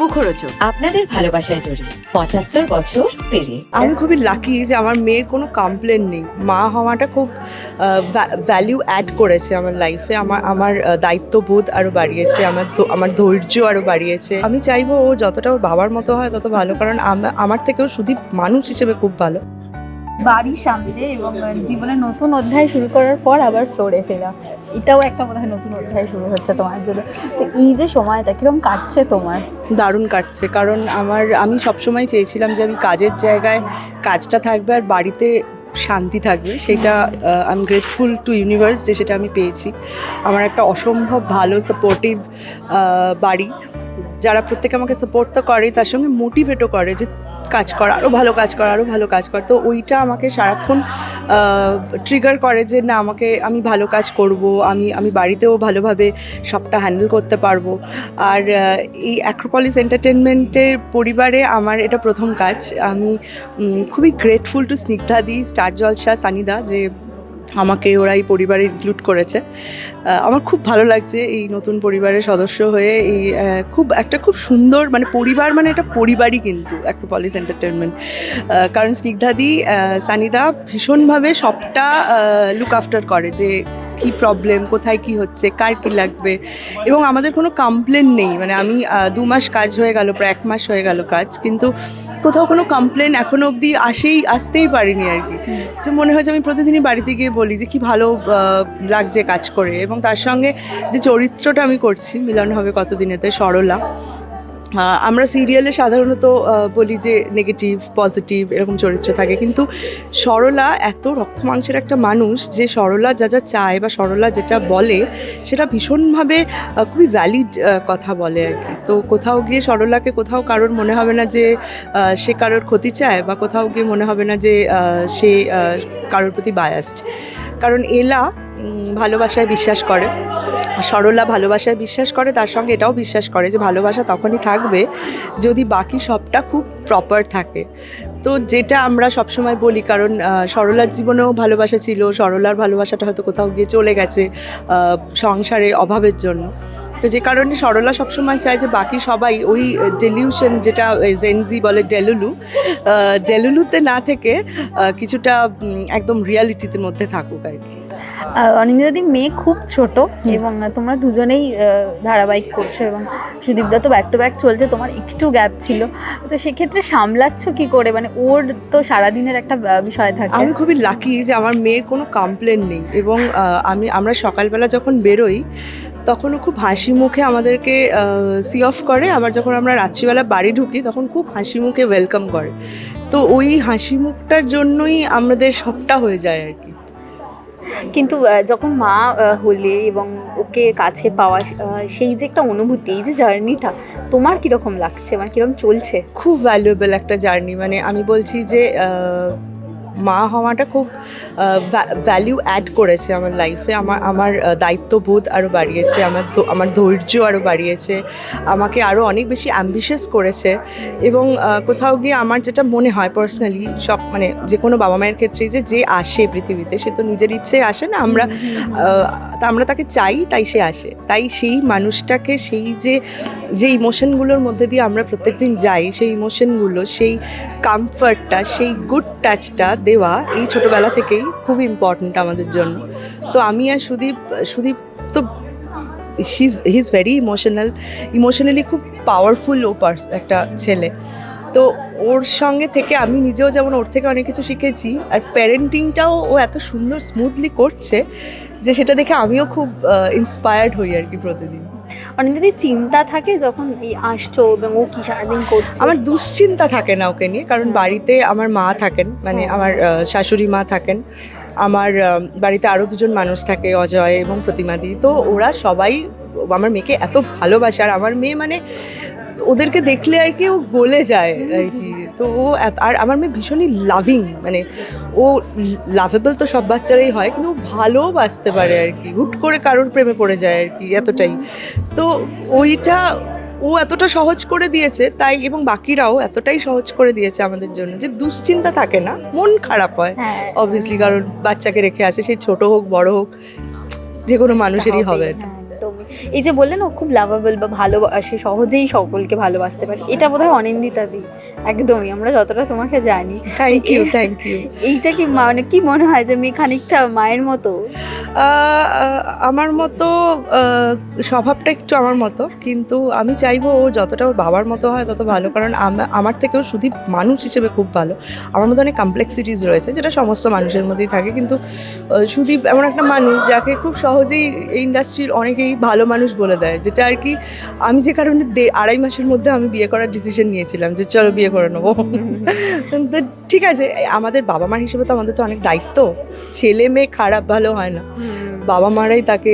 মুখরোচক। আপনাদের ভালোবাসায় জড়িয়ে পঁচাত্তর বছর পেরিয়ে আমি খুবই লাকি যে আমার মেয়ের কোনো কমপ্লেন নেই। মা হওয়াটা খুব ভ্যালিউ অ্যাড করেছে আমার লাইফে আমার আমার দায়িত্ববোধ আরও বাড়িয়েছে আমার আমার ধৈর্য আরও বাড়িয়েছে। আমি চাইব ও যতটা ওর বাবার মতো হয় তত ভালো কারণ আমার থেকেও শুধু মানুষ হিসেবে খুব ভালো। বাড়ির সামনে এবং জীবনের নতুন অধ্যায় শুরু করার পর আবার ফ্লোরে ফেরা। এটাও একটা বোধ হয় নতুন অধ্যায় শুরু হচ্ছে তোমার জন্য। তো এই যে সময়টা কীরকম কাটছে তোমার? দারুণ কাটছে, কারণ আমার, আমি সবসময় চেয়েছিলাম যে আমি কাজের জায়গায় কাজটা থাকবে আর বাড়িতে শান্তি থাকবে। সেটা I am grateful to universe যে সেটা আমি পেয়েছি। আমার একটা অসম্ভব ভালো সাপোর্টিভ বাড়ি। যারা প্রত্যেকে আমাকে সাপোর্ট তো করে তার সঙ্গে মোটিভেটও করে যে কাজ কর আরও ভালো কাজ কর আরও ভালো কাজ কর। তো ওইটা আমাকে সারাক্ষণ ট্রিগার করে যে না, আমাকে, আমি ভালো কাজ করব, আমি আমি বাড়িতেও ভালোভাবে সবটা হ্যান্ডেল করতে পারব। আর এই অ্যাক্রোপলিস এন্টারটেনমেন্টের পরিবারে আমার এটা প্রথম কাজ। আমি খুবই গ্রেটফুল টু স্নিগ্ধাদি স্টার জলসা সানিদা যে আমাকে ওরা এই পরিবারে ইনক্লুড করেছে। আমার খুব ভালো লাগছে এই নতুন পরিবারের সদস্য হয়ে এই খুব একটা খুব সুন্দর মানে পরিবার মানে একটা পরিবারই কিন্তু একটা পলিস এন্টারটেনমেন্ট কারণ স্নিগ্ধাদি সানিদা ভীষণভাবে সবটা লুক আফটার করে যে কি প্রবলেম কোথায় কি হচ্ছে, কার কি লাগবে? এবং আমাদের কোনো কমপ্লেন নেই। মানে আমি দু মাস কাজ হয়ে গেল, প্রায় এক মাস হয়ে গেল কাজ, কিন্তু কোথাও কোনো কমপ্লেন এখনও অবধি আসেই, আসতেই পারিনি আর কি। যে মনে হয় যে আমি প্রতিদিনই বাড়িতে গিয়ে বলি যে কি ভালো লাগছে কাজ করে। এবং তার সঙ্গে যে চরিত্রটা আমি করছি, মিলন হবে কতদিনেতে, সরলা আমরা সিরিয়ালে সাধারণত বলি যে নেগেটিভ পজিটিভ এরকম চরিত্র থাকে। কিন্তু সরলা এত রক্ত মাংসের একটা মানুষ যে সরলা যা যা চায় বা সরলা যেটা বলে, সেটা ভীষণভাবে খুবই ভ্যালিড কথা বলে আর কি। তো কোথাও গিয়ে সরলাকে কোথাও কারোর মনে হবে না যে সে কারোর ক্ষতি চায় বা কোথাও গিয়ে মনে হবে না যে সে কারোর প্রতি বায়াসড কারণ এলা ভালোবাসায় বিশ্বাস করে। সরলা ভালোবাসায় বিশ্বাস করে, তার সঙ্গে এটাও বিশ্বাস করে যে ভালোবাসা তখনই থাকবে যদি বাকি সবটা খুব প্রপার থাকে। তো যেটা আমরা সবসময় বলি, কারণ সরলার জীবনেও ভালোবাসা ছিল, সরলার ভালোবাসাটা হয়তো কোথাও গিয়ে চলে গেছে সংসারে অভাবের জন্য। তো যে কারণে সরলা সবসময় চায় যে বাকি সবাই ওই ডেলিউশন যেটা জেনজি বলে ডেলুলু ডেলুলুতে না থেকে কিছুটা একদম রিয়ালিটিতে মধ্যে থাকুক আর কি। অনিন্দাদি মেয়ে খুব ছোট এবং তোমরা দুজনেই ধারাবাহিক করছ এবং সুদীপদা তো ব্যাক টু ব্যাক চলছে তোমার একটু গ্যাপ ছিল। তো সেক্ষেত্রে সামলাচ্ছ কি করে? মানে ওর তো সারাদিনের একটা বিষয় থাকে। আমি খুবই লাকি যে আমার মেয়ের কোনো কমপ্লেন নেই এবং আমি আমরা সকালবেলা যখন বেরোই তখনও খুব হাসি মুখে আমাদেরকে সি অফ করে। আবার যখন আমরা রাত্রিবেলা বাড়ি ঢুকি তখন খুব হাসি মুখে ওয়েলকাম করে। তো ওই হাসি মুখটার জন্যই আমাদের সবটা হয়ে যায় আর কি। কিন্তু যখন মা হলে এবং ওকে কাছে পাওয়া সেই যে একটা অনুভূতি, এই যে জার্নিটা, তোমার কীরকম লাগছে? মানে কীরকম চলছে? খুব ভ্যালুয়েবল একটা জার্নি। মানে আমি বলছি যে মা হওয়াটা খুব ভ্যালিউ অ্যাড করেছে আমার লাইফে আমার আমার দায়িত্ববোধ আরও বাড়িয়েছে, আমার আমার ধৈর্য আরও বাড়িয়েছে, আমাকে আরও অনেক বেশি অ্যাম্বিশাস করেছে। এবং কোথাও গিয়ে আমার যেটা মনে হয় পার্সোনালি সব মানে যে কোনো বাবা মায়ের ক্ষেত্রেই যে যে আসে পৃথিবীতে, সে তো নিজের ইচ্ছে আসে না। আমরা তা আমরা তাকে চাই, তাই সে আসে। তাই সেই মানুষটাকে, সেই যে যে ইমোশনগুলোর মধ্যে দিয়ে আমরা প্রত্যেকদিন যাই, সেই ইমোশনগুলো সেই কমফর্টটা সেই গুড টাচটা দেওয়া এই ছোটোবেলা থেকেই খুব ইম্পর্ট্যান্ট আমাদের জন্য। তো আমি আর সুদীপ সুদীপ তো his he is very emotional emotionally খুব পাওয়ারফুল ও পার্স একটা ছেলে। তো ওর সঙ্গে থেকে আমি নিজেও যেমন ওর থেকে অনেক কিছু শিখেছি, আর প্যারেন্টিংটাও ও এত সুন্দর স্মুথলি করছে যে সেটা দেখে আমিও খুব ইন্সপায়ার্ড হই আর কি প্রতিদিন। অনিন্দাদি চিন্তা থাকে যখন এই আসছো এবং ও কি সারাদিন করছে? আমার দুশ্চিন্তা থাকে না ওকে নিয়ে কারণ বাড়িতে আমার মা থাকেন মানে আমার শাশুড়ি মা থাকেন আমার বাড়িতে আরও দুজন মানুষ থাকে অজয় এবং প্রতিমাদি তো ওরা সবাই আমার মেয়েকে এত ভালোবাসে আর আমার মেয়ে মানে ওদেরকে দেখলে আর কি ও গলে যায় আর কি। তো ও আর আমার মেয়ে ভীষণই লাভিং মানে ও লাভেবল তো সব বাচ্চারাই হয় কিন্তু ও ভালোবাসতে পারে আর কি। হুট করে কারোর প্রেমে পড়ে যায় আর কি এতটাই। তো ওইটা ও এতটা সহজ করে দিয়েছে তাই এবং বাকিরাও এতটাই সহজ করে দিয়েছে আমাদের জন্য যে দুশ্চিন্তা থাকে না মন খারাপ হয়। হ্যাঁ। অবভিয়াসলি কারণ বাচ্চাকে রেখে আসে সেই ছোট হোক বড় হোক যে কোনো মানুষেরই হবে। এটা। এই যে বললেন ও খুব লাভাবল বা ভালোবাসে সহজেই সকলকে ভালোবাসতে পারে। এটা বোধহয় অনিন্দিতা দি। একদমই আমরা যতটা তোমাকে জানি। থ্যাংক ইউ থ্যাংক ইউ এইটা কি মানে কি মনে হয় যে মেয়ে খানিকটা মায়ের মতো? আমার মতো স্বভাবটা একটু আমার মতো কিন্তু আমি চাইব ও যতটা ওর বাবার মতো হয় তত ভালো কারণ আমার থেকেও শুধু মানুষ হিসেবে খুব ভালো। আমার মধ্যে অনেক কমপ্লেক্সিটিস রয়েছে যেটা সমস্ত মানুষের মধ্যেই থাকে কিন্তু সুদীপ এমন একটা মানুষ যাকে খুব সহজেই এই ইন্ডাস্ট্রির অনেকেই ভালো মানুষ বলে দেয় যেটা আর কি আমি যে কারণে আড়াই মাসের মধ্যে আমি বিয়ে করার ডিসিশন নিয়েছিলাম যে চলো বিয়ে করে নেব। তো ঠিক আছে আমাদের বাবা মার হিসেবে তো আমাদের তো অনেক দায়িত্ব ছেলে মেয়ে খারাপ ভালো হয় না। বাবা মারাই তাকে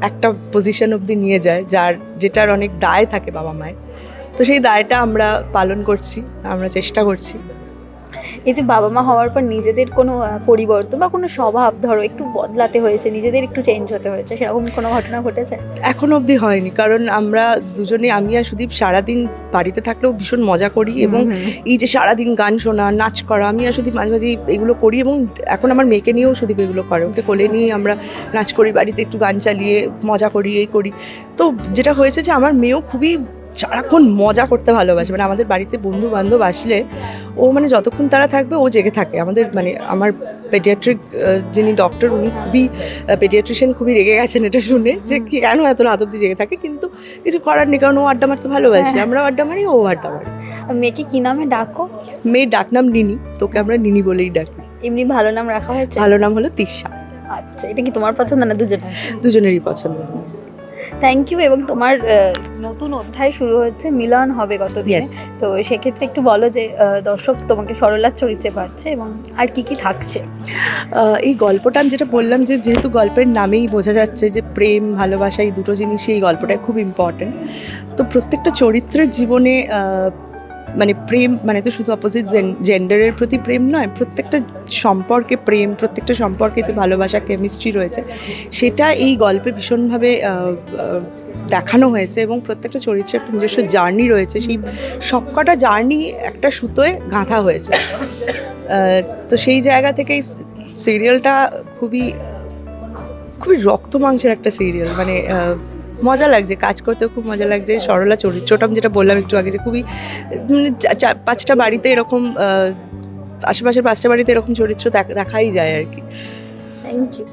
একটা পজিশন অবধি নিয়ে যায় যার যেটার অনেক দায় থাকে বাবা মায়ের। তো সেই দায়টা আমরা পালন করছি আমরা চেষ্টা করছি। এই যে বাবা মা হওয়ার পর নিজেদের কোনো পরিবর্তন বা কোনো স্বভাব ধরো একটু বদলাতে হয়েছে নিজেদের একটু চেঞ্জ হতে হয়েছে সেরকম কোনো ঘটনা ঘটেছে? এখন অবধি হয়নি কারণ আমরা দুজনে আমি আর সুদীপ সারাদিন বাড়িতে থাকলেও ভীষণ মজা করি এবং এই যে সারাদিন গান শোনা নাচ করা আমি আর সুদীপ মাঝে মাঝে এগুলো করি এবং এখন আমার মেয়েকে নিয়েও সুদীপ এগুলো করে। ওকে কোলে নিয়ে আমরা নাচ করি বাড়িতে একটু গান চালিয়ে মজা করি এই করি। তো যেটা হয়েছে যে আমার মেয়েও খুবই সারাক্ষণ মজা করতে ভালোবাসে। মানে আমাদের বাড়িতে বন্ধু বান্ধব আসলে ও মানে যতক্ষণ তারা থাকবে ও জেগে থাকে। আমাদের মানে আমার পেডিয়াট্রিক যিনি ডক্টর উনি খুবই পেডিয়াট্রিশিয়ান খুবই রেগে গেছেন এটা শুনে যে কেন এত রাত অব্দি জেগে থাকে। কিন্তু কিছু করার নেই কারণ ও আড্ডা মারতে ভালোবাসে। হ্যাঁ। আমরা আড্ডা মারি ও আড্ডা মারি। মেয়েকে কি নামে ডাকো? মেয়ের ডাকনাম নিনি তোকে আমরা নিনি বলেই ডাকি। এমনি ভালো নাম রাখা হয়েছে? ভালো নাম হলো তিশা। আচ্ছা এটা কি তোমার পছন্দ না দুজনের? দুজনেরই পছন্দ। থ্যাংক ইউ এবং তোমার নতুন অধ্যায় শুরু হচ্ছে মিলন হবে গত তো সেক্ষেত্রে একটু বলো যে দর্শক তোমাকে সরলার চরিত্রে পাচ্ছে এবং আর কি কি থাকছে? এই গল্পটা আমি যেটা বললাম যে যেহেতু গল্পের নামেই বোঝা যাচ্ছে যে প্রেম ভালোবাসা এই দুটো জিনিসই এই গল্পটা খুব ইম্পর্টেন্ট তো প্রত্যেকটা চরিত্রের জীবনে মানে প্রেম মানে তো শুধু অপোজিট জেন্ডারের প্রতি প্রেম নয়, প্রত্যেকটা সম্পর্কে প্রেম, প্রত্যেকটা সম্পর্কে যে ভালোবাসা কেমিস্ট্রি রয়েছে, সেটা এই গল্পে ভীষণভাবে দেখানো হয়েছে এবং প্রত্যেকটা চরিত্রে একটা নিজস্ব জার্নি রয়েছে। সেই সবকটা জার্নি একটা সুতোয় গাঁথা হয়েছে। তো সেই জায়গা থেকে সিরিয়ালটা খুবই খুবই রক্ত মাংসের একটা সিরিয়াল মানে মজা লাগছে, কাজ করতেও খুব মজা লাগছে। সরলা চরিত্রটা আমি যেটা বললাম একটু আগে যে খুবই পাঁচটা বাড়িতে এরকম আশেপাশের পাঁচটা বাড়িতে এরকম চরিত্র দেখাই যায় আর কি। Thank you